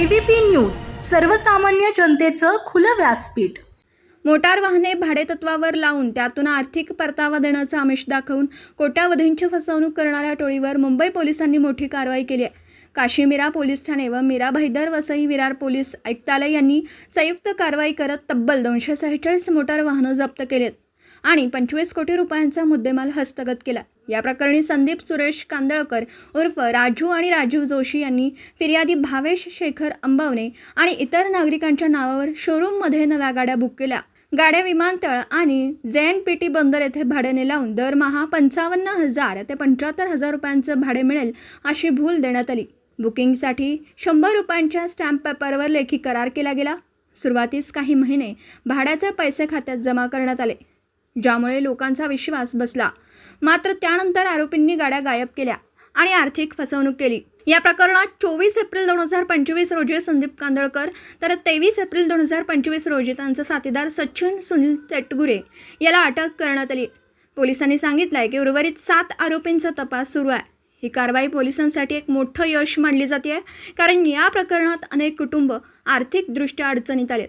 ABP news सर्वसामान्य जनतेचं खुलं व्यासपीठ. मोटार वाहने भाडेतत्वावर लावून त्यातून आर्थिक परतावा देण्याचं आमिष दाखवून कोट्यावधींची फसवणूक करणाऱ्या टोळीवर मुंबई पोलिसांनी मोठी कारवाई केली आहे. काशीमीरा पोलीस ठाणे व मीरा भाईदर वसई विरार पोलीस आयुक्तालय यांनी संयुक्त कारवाई करत तब्बल दोनशे सेहेचाळीस मोटार वाहनं जप्त केलेत. आणि पंचवीस कोटी रुपयांचा मुद्देमाल हस्तगत केला. या प्रकरणी संदीप सुरेश कांदळकर उर्फ राजू आणि राजीव जोशी यांनी फिर्यादी भावेश शेखर अंबवणे आणि इतर नागरिकांच्या नावावर शोरूममध्ये नव्या गाड्या बुक केल्या. गाड्या विमानतळ आणि जे एन पी टी बंदर येथे भाड्याने लावून दरमहा पंचावन्न हजार ते पंच्याहत्तर हजार रुपयांचं भाडे मिळेल अशी भूल देण्यात आली. बुकिंगसाठी शंभर रुपयांच्या स्टॅम्प पेपरवर लेखी करार केला गेला. सुरुवातीस काही महिने भाड्याचे पैसे खात्यात जमा करण्यात आले. ज्यामुळे लोकांचा विश्वास बसला. मात्र त्यानंतर आरोपींनी गाड्या गायब केल्या आणि आर्थिक फसवणूक केली. या प्रकरणात चोवीस एप्रिल दोन हजार पंचवीस रोजी संदीप कांदळकर तर तेवीस एप्रिल दोन हजार पंचवीस रोजी त्यांचा साथीदार सचिन सुनील तेटगुरे याला अटक करण्यात आली. पोलिसांनी सांगितलं आहे की उर्वरित सात आरोपींचा तपास सुरू आहे. ही कारवाई पोलिसांसाठी एक मोठं यश मानली जाते कारण या प्रकरणात अनेक कुटुंब आर्थिकदृष्ट्या अडचणीत आलेत.